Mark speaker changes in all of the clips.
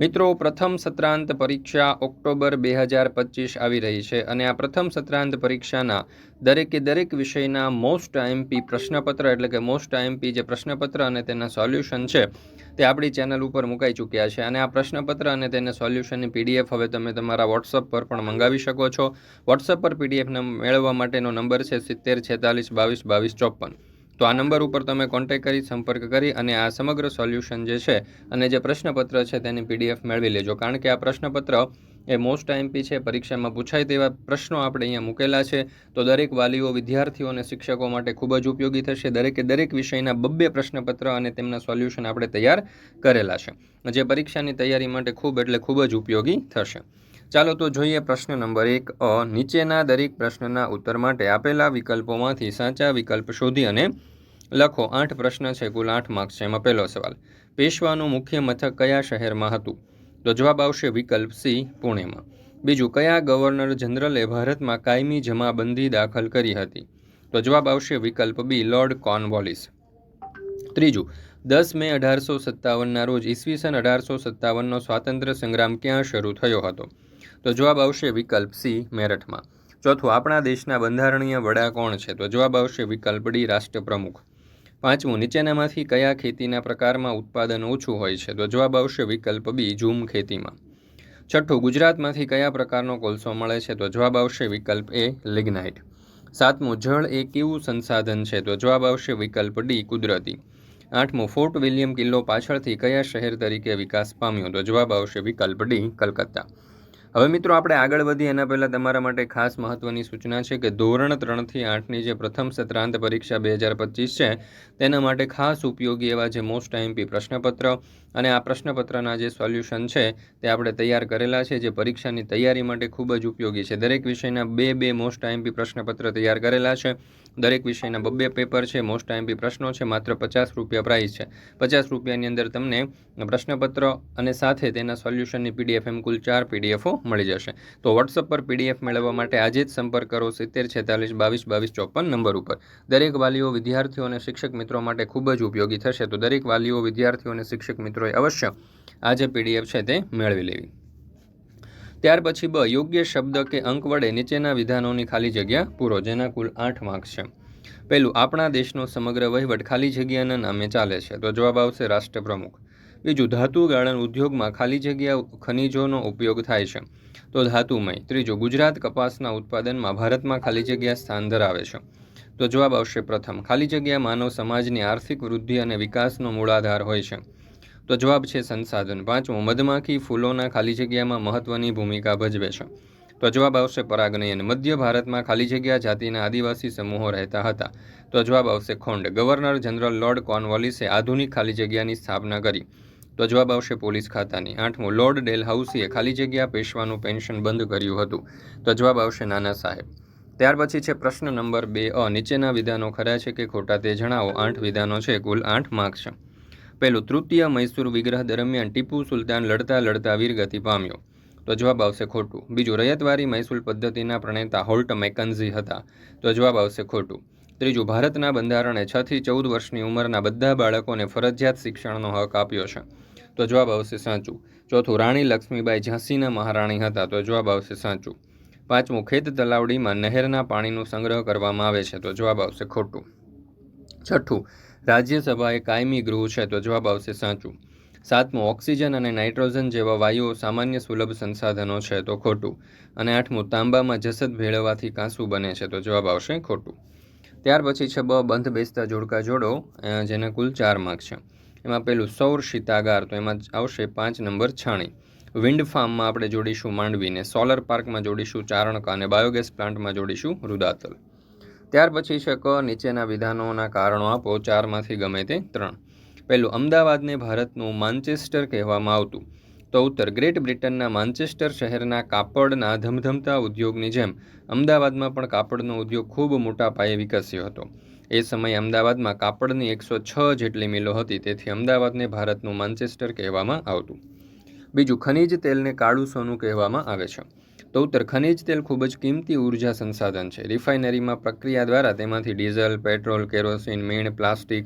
Speaker 1: મિત્રો, પ્રથમ સત્રાંત પરીક્ષા ઓક્ટોબર બે હજાર પચીસ આવી રહી છે અને આ પ્રથમ સત્રાંત પરીક્ષાના દરેકે દરેક વિષયના મોસ્ટ આઈએમપી પ્રશ્નપત્ર, એટલે કે મોસ્ટ આઈએમપી જે પ્રશ્નપત્ર અને તેના સોલ્યુશન છે, તે આપણી ચેનલ ઉપર મુકાઈ ચૂક્યા છે. અને આ પ્રશ્નપત્ર અને તેના સોલ્યુશનની પીડીએફ હવે તમે તમારા વોટ્સઅપ પર પણ મંગાવી શકો છો. વોટ્સઅપ પર પીડીએફ મેળવવા માટેનો નંબર છે સિત્તેર છેતાલીસ બાવીસ બાવીસ ચોપન. તો આ નંબર ઉપર તમે કોન્ટેક્ટ કરી, સંપર્ક કરી અને આ સમગ્ર સોલ્યુશન જે છે અને જે પ્રશ્નપત્ર છે તેની પીડીએફ મેળવી લેજો. કારણ કે આ પ્રશ્નપત્ર એ મોસ્ટ આઈએમપી છે, પરીક્ષામાં પૂછાય તેવા પ્રશ્નો આપણે અહીંયા મૂકેલા છે. તો દરેક વાલીઓ, વિદ્યાર્થીઓ અને શિક્ષકો માટે ખૂબ જ ઉપયોગી થશે. દરેકે દરેક વિષયના બબ્બે પ્રશ્નપત્ર અને તેમના સોલ્યુશન આપણે તૈયાર કરેલા છે. જે પરીક્ષાની તૈયારી માટે ખૂબ એટલે ખૂબ જ ઉપયોગી થશે. ચાલો તો જોઈએ પ્રશ્ન નંબર એક. અ, નીચેના દરેક પ્રશ્નના ઉત્તર માટે આપેલા વિકલ્પોમાંથી સાચા વિકલ્પ શોધી અને લખો. આઠ પ્રશ્ન છે, કુલ આઠ માર્ક્સ છે. એમાં પહેલો સવાલ, પેશવાનું મુખ્ય મથક કયા શહેરમાં હતું? તો જવાબ આવશે વિકલ્પ સી, પુણેમાં. બીજું, કયા ગવર્નર જનરલે ભારતમાં કાયમી જમાબંધી દાખલ કરી હતી? તો જવાબ આવશે વિકલ્પ બી લોર્ડ કોર્નવોલિસ ત્રીજું, દસ મે અઢારસો સત્તાવનના રોજ ઈસવીસન અઢારસો સત્તાવનનો સ્વાતંત્ર્ય સંગ્રામ ક્યાં શરૂ થયો હતો? તો જવાબ આવશે વિકલ્પ સી, મેરઠમાં. ચોથું, આપણા દેશના બંધારણીય વડા કોણ છે? તો જવાબ આવશે વિકલ્પ ડી, રાષ્ટ્રપ્રમુખ. પાંચમું, નીચેનામાંથી કયા ખેતીના પ્રકારમાં ઉત્પાદન ઓછું હોય છે? તો જવાબ આવશે વિકલ્પ બી, ઝૂમ ખેતીમાં. છઠ્ઠું, ગુજરાતમાંથી કયા પ્રકારનો કોલસો મળે છે? તો જવાબ આવશે વિકલ્પ એ, લિગ્નાઇટ. સાતમું, જળ એ કેવું સંસાધન છે? તો જવાબ આવશે વિકલ્પ ડી, કુદરતી. આઠમું, ફોર્ટ વિલિયમ કિલ્લો પાછળથી કયા શહેર તરીકે વિકાસ પામ્યો? તો જવાબ આવશે વિકલ્પ ડી, કલકત્તા. હવે મિત્રો આપણે આગળ વધીએ. એના પહેલાં તમારા માટે ખાસ મહત્ત્વની સૂચના છે કે ધોરણ ત્રણથી આઠની જે પ્રથમ સત્રાંત પરીક્ષા બે હજાર પચીસ છે, તેના માટે ખાસ ઉપયોગી એવા જે મોસ્ટ આઈએમપી પ્રશ્નપત્ર અને આ પ્રશ્નપત્રના જે સોલ્યુશન છે, તે આપણે તૈયાર કરેલા છે, જે પરીક્ષાની તૈયારી માટે ખૂબ જ ઉપયોગી છે. દરેક વિષયના બે બે મોસ્ટ આઈએમપી પ્રશ્નપત્ર તૈયાર કરેલા છે. દરેક વિષયના બબ્બે પેપર છે મોસ્ટ આઈએમપી પ્રશ્નો છે, માત્ર પચાસ રૂપિયા પ્રાઇસ છે. પચાસ રૂપિયાની અંદર તમને પ્રશ્નપત્ર અને સાથે તેના સોલ્યુશનની પીડીએફ એમ કુલ ચાર પીડીએફો મળી જશે. તો વોટ્સઅપ પર પીડીએફ મેળવવા માટે આજે જ સંપર્ક કરો સિત્તેર છેતાલીસ બાવીસ બાવીસ ચોપન નંબર ઉપર. દરેક વાલીઓ, વિદ્યાર્થીઓ અને શિક્ષક મિત્રો માટે ખૂબ જ ઉપયોગી થશે. તો દરેક વાલીઓ, વિદ્યાર્થીઓ અને શિક્ષક મિત્રોએ અવશ્ય આ જે પીડીએફ છે તે મેળવી લેવી. ત્યાર પછી બ, યોગ્ય શબ્દ કે અંક વડે નીચેના વિધાનોની ખાલી જગ્યા પૂરો, જેના કુલ આઠ માર્ક્સ છે. પહેલું, આપણા દેશનો સમગ્ર વહીવટ ખાલી જગ્યાના નામે ચાલે છે. તો જવાબ આવશે રાષ્ટ્રપ્રમુખ. બીજું, ધાતુ ગાળણ ઉદ્યોગમાં ખાલી જગ્યા ખનિજોનો ઉપયોગ થાય છે. તો ધાતુમય. ત્રીજું, ગુજરાત કપાસના ઉત્પાદનમાં ભારતમાં ખાલી જગ્યા સ્થાન ધરાવે છે. તો જવાબ આવશે પ્રથમ. ખાલી જગ્યા માનવ સમાજની આર્થિક વૃદ્ધિ અને વિકાસનો મૂળાધાર હોય છે. તો જવાબ છે સંસાધન. પાંચમું, મધમાખી ફૂલોના ખાલી જગ્યામાં મહત્વની ભૂમિકા ભજવે છે. તો જવાબ આવશે પરાગનયન મધ્ય ભારતમાં ખાલી જગ્યા જાતિના આદિવાસી સમૂહો રહેતા હતા. તો જવાબ આવશે ખોંડ. ગવર્નર જનરલ લોર્ડ કોર્નવોલિસે આધુનિક ખાલી જગ્યાની સ્થાપના કરી. તો જવાબ આવશે પોલીસ ખાતાની. આઠમું, લોર્ડ ડેલહાઉસીએ ખાલી જગ્યા પેશવાનું પેન્શન બંધ કર્યું હતું. તો જવાબ આવશે નાના સાહેબ. ત્યાર પછી છે પ્રશ્ન નંબર બે અ. નીચેના વિધાનો ખરા છે કે ખોટા તે જણાવો. આઠ વિધાનો છે. કુલ આઠ માર્ક છે. પહેલું તૃતીય મૈસૂર વિગ્રહ દરમિયાન ટીપુ સુલતાન લડતા લડતા વીરગતિ પામ્યો. તો જવાબ આવશે ખોટું. બીજું, રયતવારી મૈસૂર પદ્ધતિના પ્રણેતા હોલ્ટ મેકન્ઝી હતા. તો જવાબ આવશે ખોટું. ત્રીજું, ભારતના બંધારણે છ થી ચૌદ વર્ષની ઉંમરના બધા બાળકોને ફરજિયાત શિક્ષણનો હક આપ્યો છે. તો જવાબ આવશે સાચું. ચોથું, રાણી લક્ષ્મીબાઈ ઝાંસીના મહારાણી હતા. તો જવાબ આવશે સાચું. પાંચમું, ખેત તલાવડીમાં નહેરના પાણીનો સંગ્રહ કરવામાં આવે છે. તો જવાબ આવશે ખોટું. છઠ્ઠું રાજ્યસભા એ કાયમી ગૃહ છે તો જવાબ આવશે સાચું. સાતમું, ઓક્સિજન અને નાઇટ્રોજન જેવા વાયુઓ સામાન્ય સુલભ સંસાધનો છે તો ખોટું. અને આઠમું, તાંબામાં જસદ ભેળવવાથી કાંસુ બને છે તો જવાબ આવશે ખોટું. ત્યાર પછી છે બ, બંધ બેસતા જોડકા જોડો જેના કુલ ચાર માર્ક છે. એમાં પેલું સૌર શીતાગાર, તો એમાં આવશે પાંચ નંબર છાણી. વિન્ડ ફાર્મમાં આપણે જોડીશું માંડવીને, સોલર પાર્કમાં જોડીશું ચારણકા અને બાયોગેસ પ્લાન્ટમાં જોડીશું રુદાતલ ત્યાર પછી છે નીચેના વિધાનોના કારણો આપો ચારમાંથી ગમે તે ત્રણ. પહેલું, અમદાવાદને ભારતનું માન્ચેસ્ટર કહેવામાં આવતું. તો ઉત્તર, ગ્રેટ બ્રિટનના માન્ચેસ્ટર શહેરના કાપડના ધમધમતા ઉદ્યોગની જેમ, અમદાવાદમાં પણ કાપડનો ઉદ્યોગ ખૂબ મોટા પાયે વિકસ્યો હતો. એ સમયે અમદાવાદમાં કાપડની એકસો છ જેટલી મિલો હતી, તેથી અમદાવાદને ભારતનું માન્ચેસ્ટર કહેવામાં આવતું. બીજું, ખનિજ તેલને કાળું સોનું કહેવામાં આવે છે. તો ઉત્તર, ખનિજ તેલ ખૂબ જ કિંમતી ઊર્જા સંસાધન છે. રિફાઇનરીમાં પ્રક્રિયા દ્વારા તેમાંથી ડીઝલ, પેટ્રોલ, કેરોસીન, મીણ, પ્લાસ્ટિક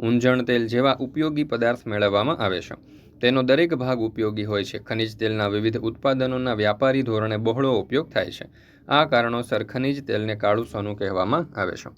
Speaker 1: ઊંજણ તેલ જેવા ઉપયોગી પદાર્થ મેળવવામાં આવે છે. તેનો દરેક ભાગ ઉપયોગી હોય છે. ખનિજ તેલના વિવિધ ઉત્પાદનોના વ્યાપારી ધોરણે બહોળો ઉપયોગ થાય છે. આ કારણોસર ખનિજ તેલને કાળું સોનું કહેવામાં આવે છે.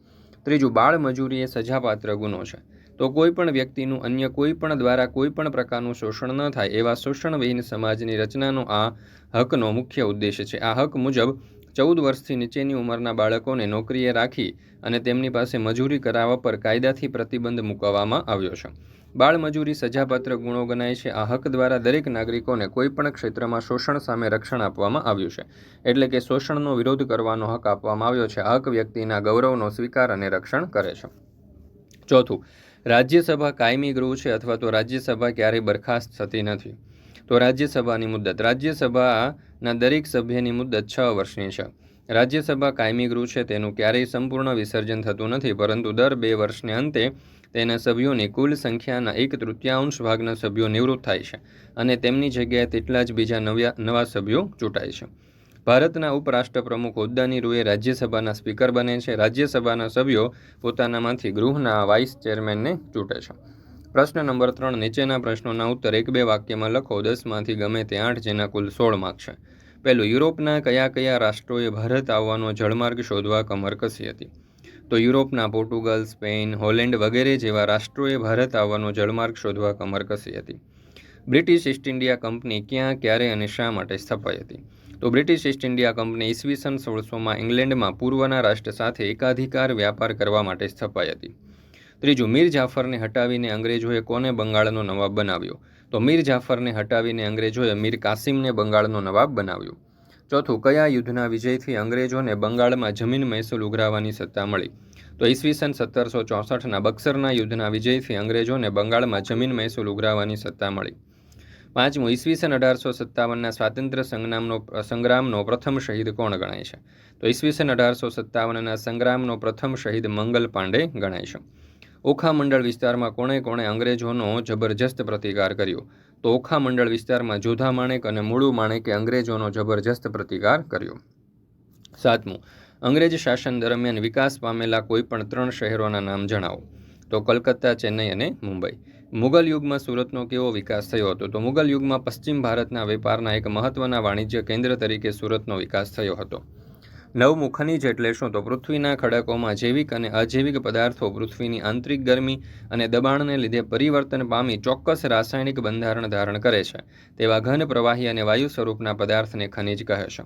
Speaker 1: ત્રીજું બાળ મજૂરી એ સજાપાત્ર ગુનો છે. તો કોઈ પણ વ્યક્તિનું અન્ય કોઈ પણ દ્વારા કોઈ પણ પ્રકારનું શોષણ ન થાય, એવા શોષણવિહીન સમાજની રચનાનો આ હકનો મુખ્ય ઉદ્દેશ છે. આ હક મુજબ ચૌદ વર્ષથી નીચેની ઉંમરના બાળકોને નોકરીએ રાખી અને તેમની પાસે મજૂરી કરાવવા પર કાયદાથી પ્રતિબંધ મૂકવામાં આવ્યો છે. બાળમજૂરી સજાપાત્ર ગુણો ગણાય છે. આ હક દ્વારા દરેક નાગરિકોને કોઈપણ ક્ષેત્રમાં શોષણ સામે રક્ષણ આપવામાં આવ્યું છે. એટલે કે શોષણનો વિરોધ કરવાનો હક આપવામાં આવ્યો છે. હક વ્યક્તિના ગૌરવનો સ્વીકાર અને રક્ષણ કરે છે. ચોથું રાજ્યસભા કાયમી ગૃહ છે અથવા તો રાજ્યસભા ક્યારેય બરખાસ્ત થતી નથી. તો રાજ્યસભાની મુદ્દત. રાજ્યસભાના દરેક સભ્યની મુદ્દત છ વર્ષની છે. રાજ્યસભા કાયમી ગૃહ છે તેનું ક્યારેય સંપૂર્ણ વિસર્જન થતું નથી, પરંતુ દર બે વર્ષને અંતે તેના સભ્યોની કુલ સંખ્યાના એક તૃતીયાંશ ભાગના સભ્યો નિવૃત્ત થાય છે અને તેમની જગ્યાએ તેટલા જ બીજા નવ્યા, નવા સભ્યો ચૂંટાય છે. ભારતના ઉપરાષ્ટ્રપ્રમુખ હોદ્દાની રૂએ રાજ્યસભાના સ્પીકર બને છે. રાજ્યસભાના સભ્યો પોતાનામાંથી ગૃહના વાઇસ ચેરમેનને ચૂંટે છે. પ્રશ્ન નંબર ત્રણ, નીચેના પ્રશ્નોના ઉત્તર એક બે વાક્યમાં લખો. દસમાંથી ગમે તે આઠ, જેના કુલ સોળ માર્ક છે. પહેલું, યુરોપના કયા કયા રાષ્ટ્રોએ ભારત આવવાનો જળમાર્ગ શોધવા કમર કસી હતી? તો યુરોપના પોર્ટુગલ, સ્પેન, હોલેન્ડ વગેરે જેવા રાષ્ટ્રોએ ભારત આવવાનો જળમાર્ગ શોધવા કમર કસી હતી. બ્રિટિશ ઈસ્ટ ઇન્ડિયા કંપની ક્યાં, ક્યારે અને શા માટે સ્થપાઈ હતી? તો બ્રિટિશ ઈસ્ટ ઇન્ડિયા કંપની ઈસવીસન સોળસોમાં ઇંગ્લેન્ડમાં પૂર્વના રાષ્ટ્ર સાથે એકાધિકાર વ્યાપાર કરવા માટે સ્થપાઈ હતી. ત્રીજું, મીર જાફરને હટાવીને અંગ્રેજોએ કોને બંગાળનો નવાબ બનાવ્યો? તો મીર જાફરને હટાવીને અંગ્રેજોએ મીર કાસિમને બંગાળનો નવાબ બનાવ્યો. ચોથું, કયા યુદ્ધના વિજયથી અંગ્રેજોને બંગાળમાં જમીન મહેસૂલ ઉઘરાવવાની સત્તા મળી? તો ઈસવીસન સત્તરસો ચોસઠના બક્સરના યુદ્ધના વિજયથી અંગ્રેજોને બંગાળમાં જમીન મહેસૂલ ઉઘરાવવાની સત્તા મળી. પાંચમું, ઈસવીસન અઢારસો સત્તાવનના સ્વાતંત્ર્ય સંગ્રામનો સંગ્રામનો પ્રથમ શહીદ કોણ ગણાય છે? તો ઈસવીસન અઢારસો સત્તાવનના સંગ્રામનો પ્રથમ શહીદ મંગલ પાંડે ગણાય છે. ઓખા મંડળ વિસ્તારમાં કોણે કોણે અંગ્રેજોનો જબરજસ્ત પ્રતિકાર કર્યો? તો ઓખા મંડળ વિસ્તારમાં જોધા માણેક અને મૂળુ માણેકે અંગ્રેજોનો જબરજસ્ત પ્રતિકાર કર્યો. સાતમું, અંગ્રેજ શાસન દરમિયાન વિકાસ પામેલા કોઈપણ ત્રણ શહેરોના નામ જણાવો. તો કલકત્તા, ચેન્નઈ અને મુંબઈ. મુગલ યુગમાં સુરતનો કેવો વિકાસ થયો હતો? તો મુગલ યુગમાં પશ્ચિમ ભારતના વેપારના એક મહત્વના વાણિજ્ય કેન્દ્ર તરીકે સુરતનો વિકાસ થયો હતો. નવમું ખનિજ એટલે શું તો પૃથ્વીના ખડકોમાં જૈવિક અને અજૈવિક પદાર્થો, પૃથ્વીની આંતરિક ગરમી અને દબાણને લીધે પરિવર્તન પામી ચોક્કસ રાસાયણિક બંધારણ ધારણ કરે છે. તેવા ઘન પ્રવાહી અને વાયુ સ્વરૂપના પદાર્થને ખનિજ કહે છે.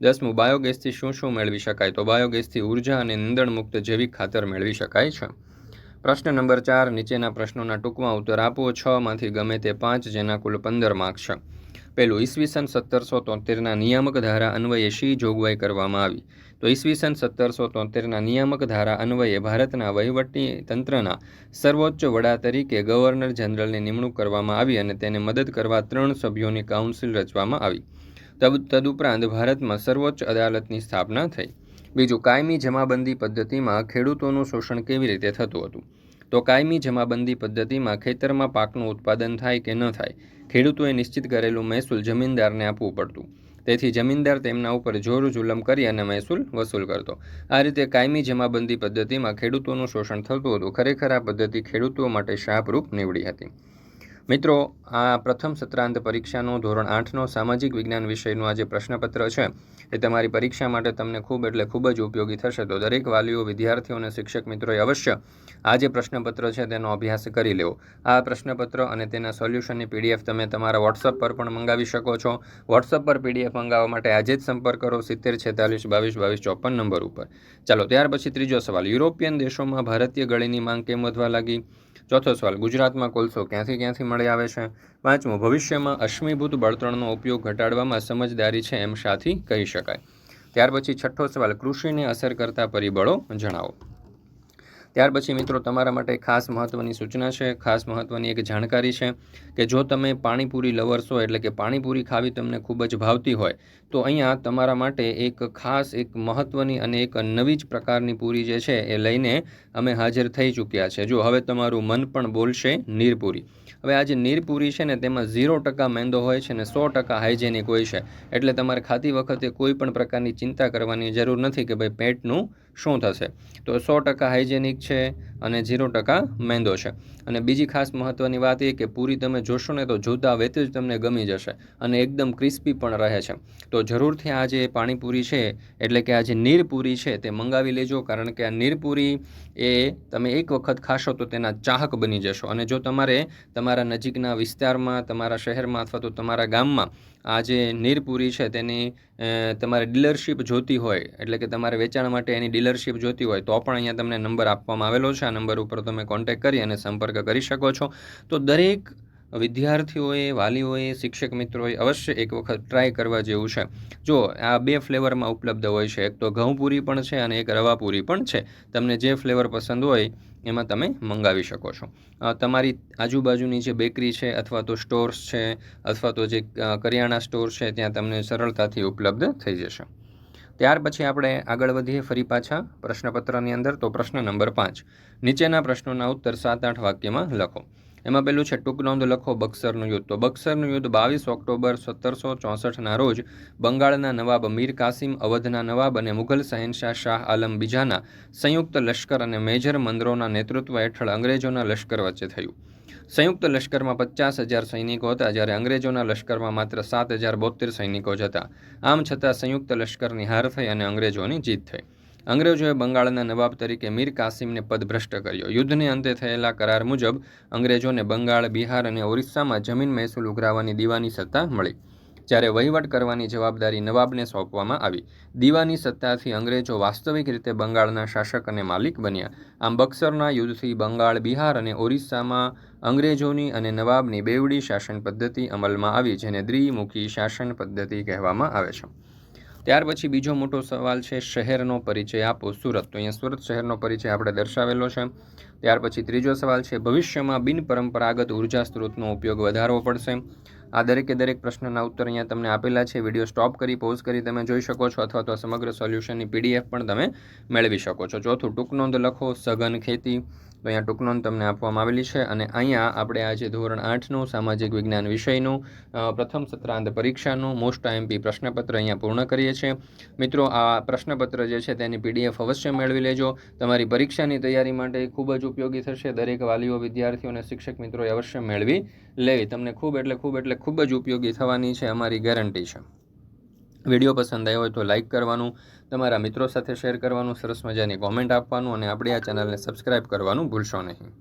Speaker 1: દસમું, બાયોગેસથી શું શું મેળવી શકાય? તો બાયોગેસથી ઊર્જા અને નિંદણ મુક્ત જૈવિક ખાતર મેળવી શકાય છે. પ્રશ્ન નંબર ચાર, નીચેના પ્રશ્નોના ટૂંકમાં ઉત્તર આપો. છ માંથી ગમે તે પાંચ, જેના કુલ પંદર માર્ક છે. પહેલું, ઈસવીસન સત્તરસો તોતેરના નિયામક ધારા અન્વયે શી જોગવાઈ કરવામાં આવી? તો ઈસવીસન સત્તરસો તોતેરના નિયામક ધારા અન્વયે ભારતના વહીવટી તંત્રના સર્વોચ્ચ વડા તરીકે ગવર્નર જનરલની નિમણૂક કરવામાં આવી અને તેને મદદ કરવા ત્રણ સભ્યોની કાઉન્સિલ રચવામાં આવી. તદુપરાંત ભારતમાં સર્વોચ્ચ અદાલતની સ્થાપના થઈ. બીજું, કાયમી જમાબંધી પદ્ધતિમાં ખેડૂતોનું શોષણ કેવી રીતે થતું હતું? તો કાયમી જમાબંધી પદ્ધતિમાં ખેતરમાં પાકનું ઉત્પાદન થાય કે ન થાય, ખેડૂતોએ નિશ્ચિત કરેલું મહેસૂલ જમીનદારને આપવું પડતું. તેથી જમીનદાર તેમના ઉપર જોર જુલમ કરી અને મહેસૂલ વસૂલ કરતો. આ રીતે કાયમી જમાબંધી પદ્ધતિમાં ખેડૂતોનું શોષણ થતું હતું. ખરેખર આ પદ્ધતિ ખેડૂતો માટે શાપરૂપ નીવડી હતી. મિત્રો, આ પ્રથમ સત્રાંત પરીક્ષાનો ધોરણ આઠનો સામાજિક વિજ્ઞાન વિષયનું આ જે પ્રશ્નપત્ર છે. એ તમારી પરીક્ષા માટે તમને ખૂબ એટલે ખૂબ જ ઉપયોગી થશે. તો દરેક વાલીઓ, વિદ્યાર્થીઓ અને શિક્ષક મિત્રોએ અવશ્ય આ જે પ્રશ્નપત્ર છે તેનો અભ્યાસ કરી લેવો. આ પ્રશ્નપત્ર અને તેના સોલ્યુશનની પીડીએફ તમે તમારા વોટ્સઅપ પર પણ મંગાવી શકો છો. વોટ્સઅપ પર પીડીએફ મંગાવવા માટે આજે જ સંપર્ક કરો સિત્તેર છેતાલીસ બાવીસ બાવીસ ચોપન નંબર ઉપર. ચાલો, ત્યાર પછી ત્રીજો સવાલ. યુરોપિયન દેશોમાં ભારતીય ગળીની માંગ કેમ વધવા લાગી? ચોથો સવાલ, ગુજરાતમાં કોલસો ક્યાંથી ક્યાંથી મળી આવે છે? પાંચમો, ભવિષ્યમાં અશ્મિભૂત બળતણનો ઉપયોગ ઘટાડવામાં સમજદારી છે એમ સાથી કહી શકાય. ત્યાર પછી છઠ્ઠો સવાલ, કૃષિને અસર કરતા પરિબળો જણાવો. ત્યાર પછી મિત્રો તમારા માટે ખાસ મહત્ત્વની સૂચના છે. ખાસ મહત્ત્વની એક જાણકારી છે કે જો તમે પાણીપુરી લવર્સ એટલે કે પાણીપુરી ખાવી તમને ખૂબ જ ભાવતી હોય, તો અહીંયા તમારા માટે એક ખાસ, એક મહત્ત્વની અને એક નવી જ પ્રકારની પૂરી જે છે એ લઈને અમે હાજર થઈ ચૂક્યા છે. જો હવે તમારું મન પણ બોલશે નીરપુરી. હવે આ જે નીરપુરી છે ને તેમાં ઝીરો ટકા મેંદો હોય છે ને સો ટકા હાઇજેનિક હોય છે. એટલે તમારે ખાતી વખતે કોઈ પણ પ્રકારની ચિંતા કરવાની જરૂર નથી કે ભાઈ પેટનું શું થશે? તો સો ટકા હાઇજેનિક છે અને ઝીરો ટકા મેંદો છે. અને બીજી ખાસ મહત્ત્વની વાત એ કે પૂરી તમે જોશો ને તો જોતા વેત જ તમને ગમી જશે અને એકદમ ક્રિસ્પી પણ રહે છે. તો જરૂરથી આ જે પાણીપુરી છે, એટલે કે આ જે નીરપુરી છે તે મંગાવી લેજો, કારણ કે આ નીરપુરી એ તમે એક વખત ખાશો તો તેના ચાહક બની જશો. અને જો તમારે તમારા નજીકના વિસ્તારમાં, તમારા શહેરમાં અથવા તો તમારા ગામમાં આ જે નીરપુરી છે તેની તમારે ડીલરશીપ જોતી હોય, એટલે કે તમારે વેચાણ માટે એની ડીલરશીપ જોતી હોય, તો પણ અહીંયા તમને નંબર આપવામાં આવેલો છે. આ નંબર ઉપર તમે કોન્ટેક્ટ કરી અને સંપર્ક કરી શકો છો. તો દરેક વિદ્યાર્થીઓએ, વાલીઓએ, શિક્ષક મિત્રોએ અવશ્ય એક વખત ટ્રાય કરવા જેવું છે. જો આ બે ફ્લેવરમાં ઉપલબ્ધ હોય છે, એક તો ઘઉંપૂરી પણ છે અને એક રવાપૂરી પણ છે. તમને જે ફ્લેવર પસંદ હોય એમાં તમે મંગાવી શકો છો. તમારી આજુબાજુની જે બેકરી છે અથવા તો સ્ટોર્સ છે, અથવા તો જે કરિયાણા સ્ટોર છે, ત્યાં તમને સરળતાથી ઉપલબ્ધ થઈ જશે. ત્યાર પછી આપણે આગળ વધીએ ફરી પાછા પ્રશ્નપત્રની અંદર. તો પ્રશ્ન નંબર પાંચ. નીચેના પ્રશ્નોના ઉત્તર સાત આઠ વાક્યમાં લખો. એમાં પેલું છે ટૂંક નોંધ લખો, બક્સરનું યુદ્ધ. તો બક્સરનું યુદ્ધ બાવીસ ઓક્ટોબર સત્તરસો ચોસઠના રોજ બંગાળના નવાબ મીર કાસિમ, અવધના નવાબ અને મુઘલ શહેનશાહ શાહ આલમ બીજાના સંયુક્ત લશ્કર અને મેજર મંદરોના નેતૃત્વ હેઠળ અંગ્રેજોના લશ્કર વચ્ચે થયું. સંયુક્ત લશ્કરમાં પચાસ હજાર સૈનિકો હતા, જ્યારે અંગ્રેજોના લશ્કરમાં માત્ર સાત હજાર બોતેર સૈનિકો જ હતા. આમ છતાં સંયુક્ત લશ્કરની હાર થઈ અને અંગ્રેજોની જીત થઈ. અંગ્રેજોએ બંગાળના નવાબ તરીકે મીર કાસિમને પદભ્રષ્ટ કર્યો. યુદ્ધને અંતે થયેલા કરાર મુજબ અંગ્રેજોને બંગાળ, બિહાર અને ઓરિસ્સામાં જમીન મહેસૂલ ઉઘરાવવાની દીવાની સત્તા મળી. જ્યારે વહીવટ કરવાની જવાબદારી નવાબને સોંપવામાં આવી. દીવાની સત્તાથી અંગ્રેજો વાસ્તવિક રીતે બંગાળના શાસક અને માલિક બન્યા. આમ બક્સરના યુદ્ધથી બંગાળ, બિહાર અને ઓરિસ્સામાં અંગ્રેજોની અને નવાબની બેવડી શાસન પદ્ધતિ અમલમાં આવી, જેને દ્વિમુખી શાસન પદ્ધતિ કહેવામાં આવે છે. ત્યાર પછી બીજો મોટો સવાલ છે, શહેરનો પરિચય આપો. સુરત, તો અહીંયા સુરત શહેરનો પરિચય આપણે દર્શાવેલો છે. ત્યાર પછી ત્રીજો સવાલ છે, ભવિષ્યમાં બિનપરંપરાગત ઊર્જા સ્ત્રોતનો ઉપયોગ વધારવો પડશે. આ દરેકે દરેક પ્રશ્નના ઉત્તર અહીંયા તમને આપેલા છે. વીડિયો સ્ટોપ કરી, પોઝ કરી તમે જોઈ શકો છો અથવા તો સમગ્ર સોલ્યુશનની પીડીએફ પણ તમે મેળવી શકો છો. ચોથું, ટૂંક નોંધ લખો, સઘન ખેતી. તો અહીંયા ટૂંક નોંધ તમને આપવામાં આવેલી છે અને અહીંયા આપણે આજે ધોરણ આઠનું સામાજિક વિજ્ઞાન વિષયનું પ્રથમ સત્રાંત પરીક્ષાનું મોસ્ટ આઈએમપી પ્રશ્નપત્ર અહીંયા પૂર્ણ કરીએ છીએ. મિત્રો, આ પ્રશ્નપત્ર જે છે તેની પીડીએફ અવશ્ય મેળવી લેજો. તમારી પરીક્ષાની તૈયારી માટે ખૂબ જ ઉપયોગી થશે. દરેક વાલીઓ, વિદ્યાર્થીઓ અને શિક્ષક મિત્રોએ અવશ્ય મેળવી લેવી તમને ખૂબ એટલે ખૂબ એટલે ખૂબ જ ઉપયોગી થવાની છે અમારી ગેરંટી છે. વીડિયો પસંદ આવ્યો હોય તો લાઇક કરવાનું, તમારા મિત્રો સાથે શેર કરવાનું, સરસ મજાની કોમેન્ટ આપવાનું અને આપણી આ ચેનલને સબસ્ક્રાઈબ કરવાનું ભૂલશો નહીં.